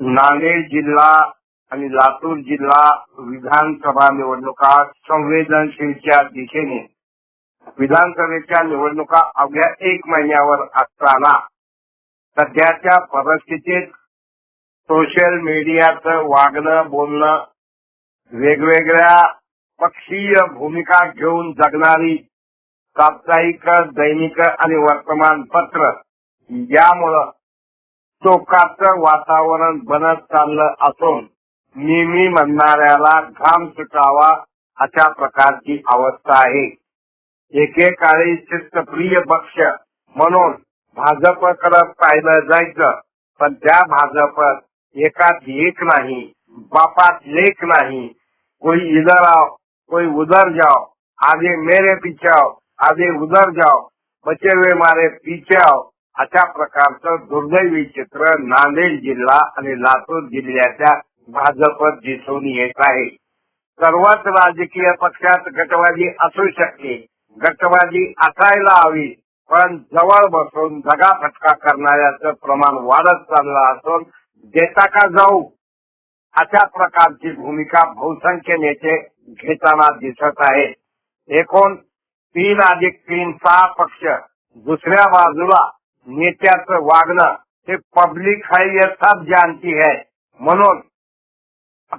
नांदेड जिल्हा आणि लातूर जिल्हा विधानसभा निवडणुका संवेदनशीलच्या दिशेने. विधानसभेच्या निवडणुका अवघ्या एक महिन्यावर असताना सध्याच्या परिस्थितीत सोशल मीडियाचं वागणं बोलणं वेगवेगळ्या पक्षीय भूमिका घेऊन जगणारी साप्ताहिक दैनिक आणि वर्तमानपत्र यामुळं टोकाचं वातावरण बनत चाललं असून नेहमी म्हणणाऱ्याला घाम सुटावा अशा प्रकारची अवस्था आहे. एकेकाळी शिस्तप्रिय पक्ष म्हणून भाजपकडे पाहिलं जायचं पण त्या भाजप एकात एक नाही बापात लेख नाही. कोई इधर आओ कोई उधर जाओ आगे मेरे पीछे आओ आगे उधर जाओ बचे हुए मारे पीछे आओ. अशा प्रकारचं दुर्दैवी चित्र नांदेड जिल्हा आणि लातूर जिल्ह्याच्या भाजपत दिसून येत आहे. सर्वच राजकीय पक्षात गटवादी असू शकते. गटवादी असायला हवी पण जवळ बसून फटका करणाऱ्याचं प्रमाण वाढत चाललं असून देता का जाऊ? अशा प्रकारची भूमिका बहुसंख्य नेते घेताना दिसत आहे एकूण तीन अधिक तीन सहा पक्ष दुसऱ्या बाजूला नेत्याचं वागणं हे पब्लिक है यथाच जानती है म्हणून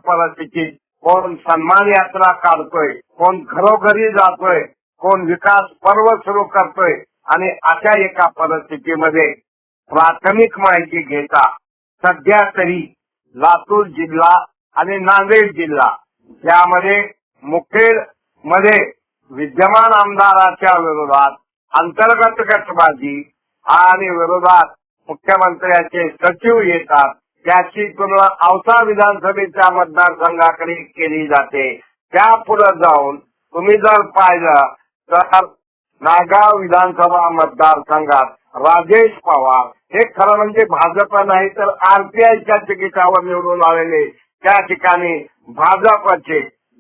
परिस्थिती कोण सन्मान यात्रा काढतोय कोण घरोघरी जातोय कोण विकास पर्व सुरू करतोय आणि अशा एका परिस्थितीमध्ये प्राथमिक माहिती घेता सध्या तरी लातूर जिल्हा आणि नांदेड जिल्हा यामध्ये मुखेडमध्ये विद्यमान आमदाराच्या विरोधात अंतर्गत गटबाजी आणि विरोधात मुख्यमंत्र्यांचे सचिव येतात. त्याची तुलना औसा विधानसभेच्या मतदारसंघाकडे केली जाते. त्या पुढे जाऊन तुम्ही जर पाहिलं तर नागाव विधानसभा मतदारसंघात राजेश पवार हे खरं म्हणजे भाजप नाही तर आरपीआयच्या तिकिटावर निवडून आलेले. त्या ठिकाणी भाजपचे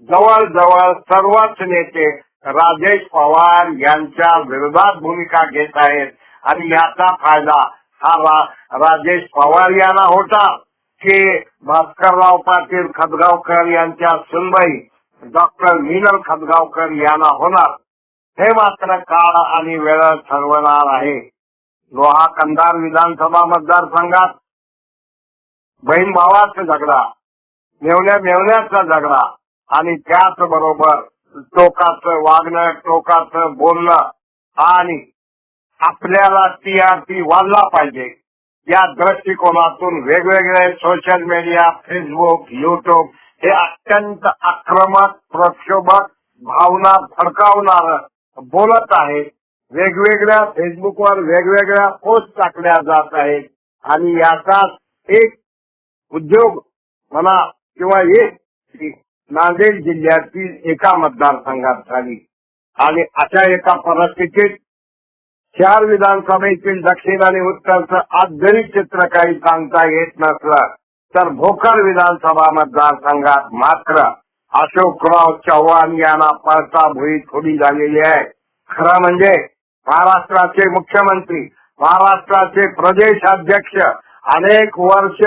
जवळजवळ सर्वच नेते राजेश पवार यांच्या विरोधात भूमिका घेत आहेत. आणि याचा फायदा हा रा- राजेश पवार यांना होता की भास्करराव पाटील खदगावकर यांच्या सुनबाई डॉक्टर मिनल खदगावकर यांना होणार. हे मात्र काळ आणि वेळ ठरवणार आहे. लोहा कंधार विधानसभा मतदारसंघात बहीण भावाचा झगडा मेवण्या मेवण्याचा झगडा आणि त्याच बरोबर टोकाचं वागणं टोकाचं बोलणं आणि आपल्याला टी आर पी वाढला पाहिजे. या दृष्टिकोनातून वेगवेगळे सोशल मीडिया फेसबुक युट्यूब हे अत्यंत आक्रमक प्रक्षोभक भावना भडकावणार बोलत आहे वेगवेगळ्या फेसबुकवर वेगवेगळ्या पोस्ट टाकल्या जात आहेत. आणि याचा एक उद्योग म्हणा किंवा एक नांदेड जिल्ह्यातील एका मतदारसंघात झाली. आणि अशा एका परिस्थितीत चार विधानसभेतील दक्षिण आणि उत्तरचं आज जरी चित्र काही सांगता येत नसलं तर भोकर विधानसभा मतदारसंघात मात्र अशोकराव चव्हाण यांना पळता भुई थोडी झालेली आहे. खरं म्हणजे महाराष्ट्राचे मुख्यमंत्री महाराष्ट्राचे प्रदेश अध्यक्ष अनेक वर्ष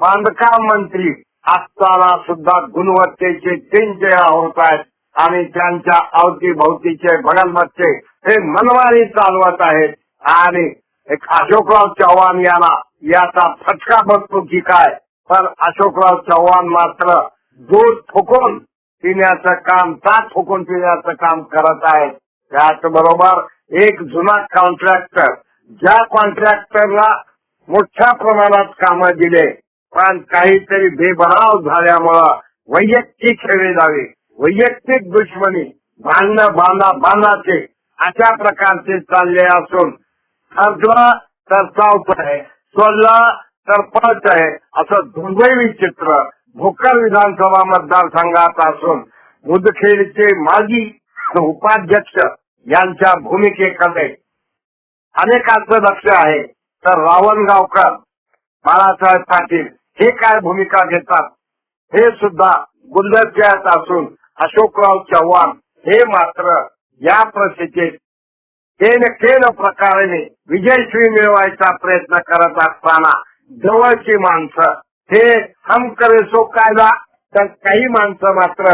बांधकाम मंत्री असताना सुद्धा गुणवत्तेचे तीन चेहरा होत आहेत. आणि त्यांच्या अवतीभोवतीचे भगलबच्चे हे मनमानी चालवत आहेत. आणि एक अशोकराव चव्हाण यांना याचा फटका बसतो की काय? पण अशोकराव चव्हाण मात्र दूध फुकून पिण्याचं काम ताक फुकून पिण्याचं काम करत आहेत. त्याचबरोबर एक जुना कॉन्ट्रॅक्टर ज्या कॉन्ट्रॅक्टरला मोठ्या प्रमाणात कामं दिले पण काहीतरी बेभराव झाल्यामुळं वैयक्तिक खेळले जावे वैयक्तिक दुश्मनी भांडणं बांधा बांधाचे अशा प्रकारचे चालले असून ठरला तर चावत आहे सोडला तर पळत आहे असं दुर्दैवी चित्र भोकर विधानसभा मतदारसंघात असून मुदखेडचे माजी उपाध्यक्ष यांच्या भूमिकेकडे अनेकांचं लक्ष आहे. तर रावणगावकर बाळासाहेब पाटील हे काय भूमिका घेतात? हे सुद्धा गुंडच्यात असून अशोकराव चव्हाण हे मात्र या परिस्थितीत केन केन प्रकारे विजयश्री मिळवायचा प्रयत्न करत असताना जवळची माणसं हे हम करे सो कायदा तर काही माणसं मात्र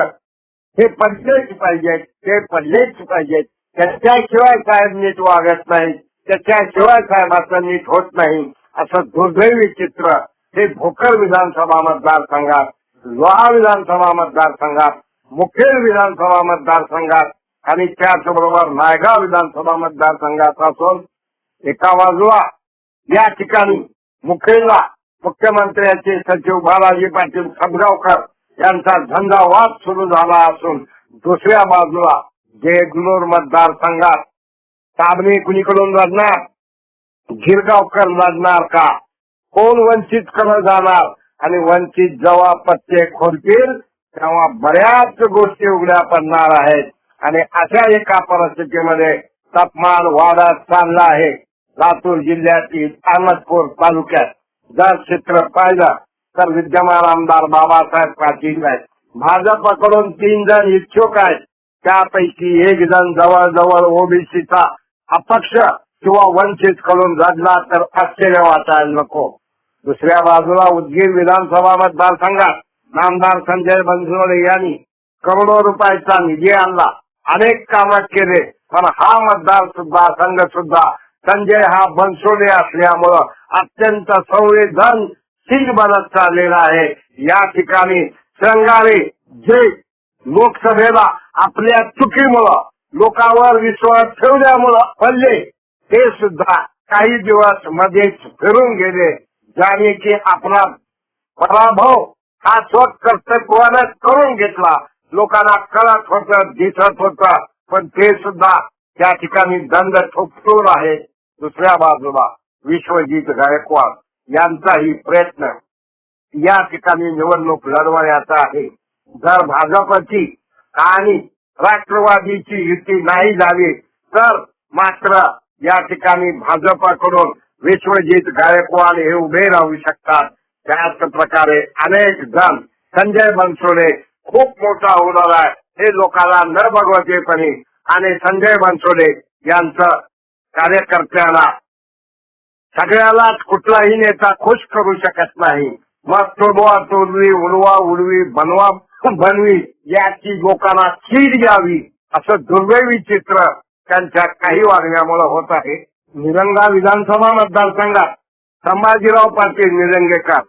हे पडलेच पाहिजेत ते पडलेच पाहिजेत. त्याच्याशिवाय साहेब नीट वागत नाही त्याच्याशिवाय साहेबाचं नीट होत नाही असं दुर्दैवी चित्र हे भोकर विधानसभा मतदारसंघात लोहा विधानसभा मतदारसंघात मुखेड विधानसभा मतदारसंघात आणि त्याचबरोबर नायगाव विधानसभा मतदारसंघात असून एका बाजूला. या ठिकाणी मुखेडला मुख्यमंत्र्यांचे सचिव बालाजी पाटील खबगावकर यांचा झंझावाद सुरू झाला असून दुसऱ्या बाजूला देगलूर मतदारसंघात. साबणी कुणीकडून लढणार गिरगावकर लढणार का? कोण वंचित करत जाणार? आणि वंचित जवा पत्ते खोडतील? तेव्हा बऱ्याच गोष्टी उघड्या पडणार आहेत. आणि अशा एका परिस्थितीमध्ये तापमान वाढत चालला आहे. लातूर जिल्ह्यातील अहमदपूर तालुक्यात जर चित्र पाहिलं तर विद्यमान आमदार बाबासाहेब पाटील आहेत. भाजपकडून तीन जण इच्छुक आहेत. त्यापैकी एक जण जवळजवळ ओबीसीचा अपक्ष किंवा वंचित कडून लढला तर आश्चर्य वाटायला नको. दुसऱ्या बाजूला उदगीर विधानसभा मतदारसंघात नामदार संजय बनसोडे यांनी करोडो रुपयाचा निधी आणला. अनेक कामात केले पण हा मतदार सुद्धा संघ सुद्धा संजय हा बनसोडे असल्यामुळं अत्यंत संवेदनशील बनत चाललेला आहे. या ठिकाणी श्रंगारे जे लोकसभेला आपल्या चुकीमुळं लोकांवर विश्वास ठेवल्यामुळं पडले. ते सुद्धा काही दिवस मध्येच फिरून गेले. ज्याने की आपला पराभव हा स्वत कर्तृत्वानं करून घेतला. लोकांना कळत होत दिसत होत पण ते सुद्धा त्या ठिकाणी दंड ठोकतूर आहे. दुसऱ्या बाजूला विश्वजीत गायकवाड यांचाही प्रयत्न. या ठिकाणी निवडणूक लढवण्याचा आहे. जर भाजपची आणि राष्ट्रवादीची युती नाही झाली तर मात्र या ठिकाणी भाजपाकडून विश्वजीत गायकवाड हे उभे राहू शकतात. त्याच प्रकारे अनेक जण संजय बनसोडे खूप मोठा होणार आहे. हे लोकांना न बघवतेपणी आणि संजय बनसोडे यांचं कार्यकर्त्याला सगळ्यालाच कुठलाही नेता खुश करू शकत नाही. मग तोडवा तोडवी उडवा उडवी बनवा बनवी याची लोकांना चीड यावी असं दुर्दैवी चित्र त्यांच्या काही वागण्यामुळे होत आहे. निरंगा विधानसभा मतदारसंघात संभाजीराव पाटील निरंगेकर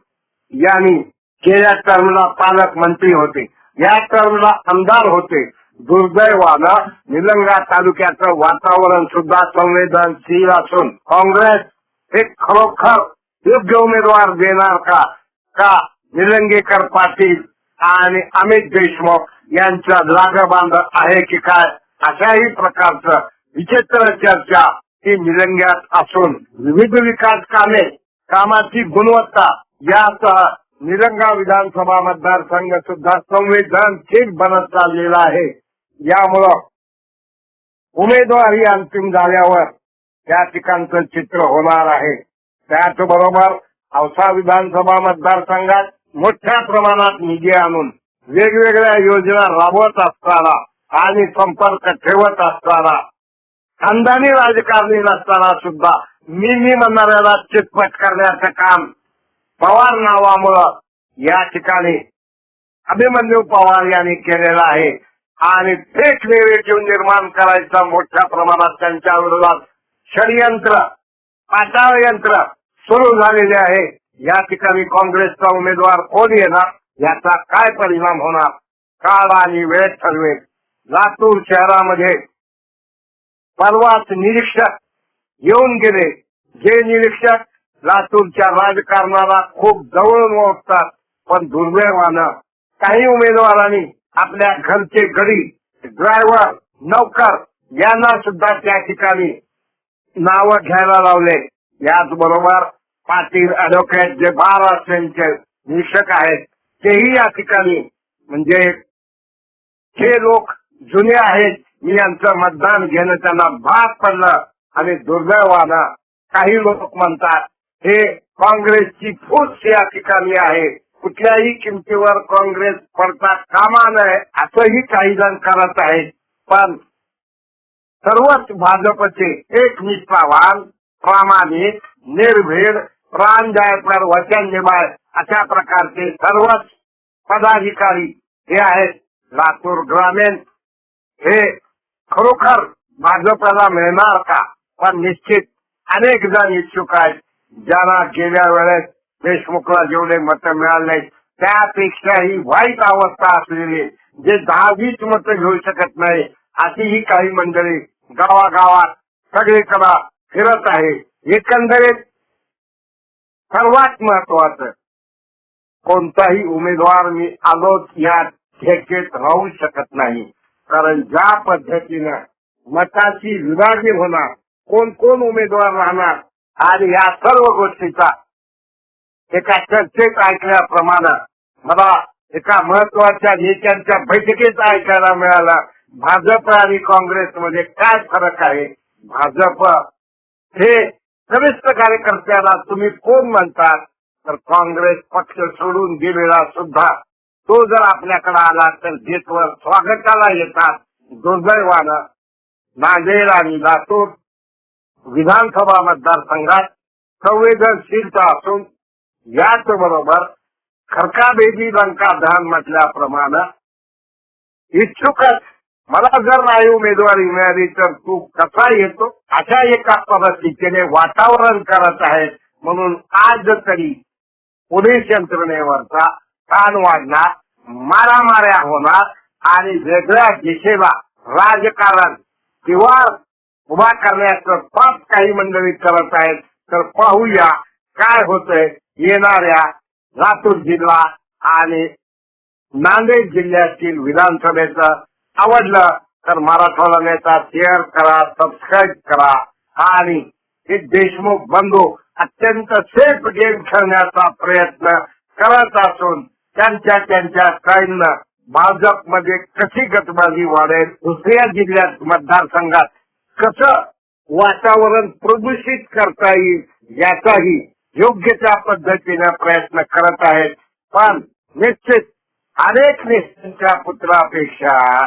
यांनी गेल्या टर्मला पालकमंत्री होते. या टर्मला आमदार होते. दुर्दैवानं निलंगा तालुक्याचं वातावरण सुद्धा संवेदनशील असून काँग्रेस हे खरोखर योग्य उमेदवार देणार का? का निलंगेकर पाटील आणि अमित देशमुख यांचा लागबांध आहे की काय? अशाही प्रकारचं विचित्र चर्चा ही निलंग्यात असून विविध विकास कामे कामाची गुणवत्ता याचा निरंगा विधानसभा मतदारसंघ सुद्धा संवेदनशील बनत चाललेला आहे. यामुळं उमेदवारी अंतिम झाल्यावर त्या ठिकाणचं चित्र होणार आहे. त्याचबरोबर औसा विधानसभा मतदारसंघात मोठ्या प्रमाणात निधी आणून वेगवेगळ्या योजना राबवत असताना आणि संपर्क ठेवत असताना खानदानी राजकारणी नसताना सुद्धा मी मी म्हणणाऱ्याला चितपट करण्याचं काम पवार नावामुळं या ठिकाणी अभिमन्यू पवार यांनी केलेला आहे. आणि फेक नेरेटिव्ह निर्माण करायचा मोठ्या प्रमाणात त्यांच्या विरोधात षडयंत्र पाताळ यंत्र सुरू झालेले आहे. या ठिकाणी काँग्रेसचा उमेदवार कोण येणार याचा काय परिणाम होणार काळ आणि वेळ ठरवेल. लातूर शहरामध्ये परवाच निरीक्षक येऊन गेले. जे निरीक्षक लातूरच्या राजकारणाला खूप जवळून ओळखतात पण दुर्दैवानं काही उमेदवारांनी आपल्या घरचे गरीब ड्रायव्हर नौकर यांना सुद्धा त्या ठिकाणी नावं घ्यायला लावले. याचबरोबर पाटील ऍडव्होकेट जे महाराष्ट्रांचे निषक आहेत तेही या ठिकाणी म्हणजे हे लोक जुने आहेत मी यांचं मतदान घेणं त्यांना भाग पडलं आणि दुर्दैवानं काही लोक म्हणतात हे काँग्रेसची फूस या ठिकाणी आहे. कुठल्याही किमतीवर काँग्रेस पडता कामा नये असंही काही जण करत आहेत. पण सर्वच भाजपचे एक निष्ठावान प्रामाणिक निर्भीड प्राण वचन निभाय अशा प्रकारचे सर्वच पदाधिकारी हे आहेत. लातूर ग्रामीण हे खरोखर भाजपला मिळणार का? पण निश्चित अनेक जण इच्छुक आहेत. ज्याला गेल्या वेळेस देशमुखला जेवढे मत मिळाले त्यापेक्षाही वाईट अवस्था असलेली जे। दहावीच मतं घेऊ हो शकत नाही अशी ही काही मंडळी गावागावात सगळीकडे फिरत आहे। एकंदरीत सर्वात महत्वाचं कोणताही उमेदवार मी आलोच या ठेकेत राहू शकत नाही. कारण ज्या पद्धतीनं मताची विभागणी होणार कोण कोण उमेदवार राहणार आणि या सर्व गोष्टीचा एका चर्चेत ऐकल्याप्रमाणे मला एका महत्त्वाच्या नेत्यांच्या बैठकीत ऐकायला मिळाला भाजप आणि काँग्रेसमध्ये काय फरक आहे? भाजप हे सविस्त कार्यकर्त्याला तुम्ही कोण म्हणतात? तर काँग्रेस पक्ष सोडून गेलेला सुद्धा तो जर आपल्याकडे आला तर देशवर स्वागताला येतात दुर्दैवानं. नांदेड आणि लातूर विधानसभा मतदारसंघात संवेदनशीलता असून याच बरोबर खरकाबेबी लंका दहन म्हटल्याप्रमाणे इच्छुकच मला जर नाही उमेदवारी मिळाली तर तू कसा येतो? अशा एका परिस्थितीने वातावरण करत आहे म्हणून आज तरी पोलीस यंत्रणेवरचा ताण वाढणार मारामाऱ्या होणार आणि वेगळ्या दिशेला राजकारण किंवा उभा करण्याचं पाप काही मंडळी करत आहेत. तर पाहूया काय होतंय येणाऱ्या लातूर जिल्हा आणि नांदेड जिल्ह्यातील विधानसभेचं आवडलं तर मराठवाडा नेता शेअर करा सबस्क्राईब करा. आणि हे देशमुख बंधू अत्यंत सेफ गेम खेळण्याचा प्रयत्न करत असून त्यांच्या त्यांच्या काहींना भाजपमध्ये कशी गतबाजी वाढेल दुसऱ्या जिल्ह्यात मतदारसंघात कसं वातावरण प्रदूषित करता येईल याचाही योग्य त्या पद्धतीने प्रयत्न करत आहेत. पण निश्चित अनेक नेत्यांच्या पुत्रापेक्षा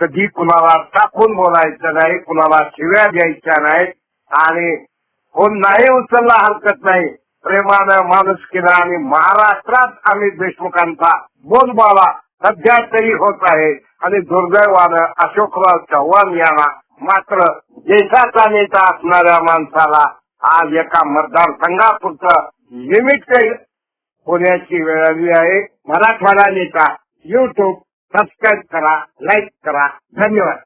कधी कुणाला टाकून बोलायचं नाही कुणाला शिव्या द्यायच्या नाहीत आणि कोण नाही उचलला हरकत नाही. प्रेमानं माणुसकीनं आणि महाराष्ट्रात अमित देशमुखांचा बोलबाला सध्या तरी होत आहे. आणि दुर्दैवानं अशोकराव चव्हाण यांना मात्र देशाचा नेता असणाऱ्या माणसाला आज एका मतदारसंघापुरतं लिमिट होण्याची वेळ आली आहे. मराठवाडा नेता युट्यूब सबस्क्राईब करा लाईक करा. धन्यवाद.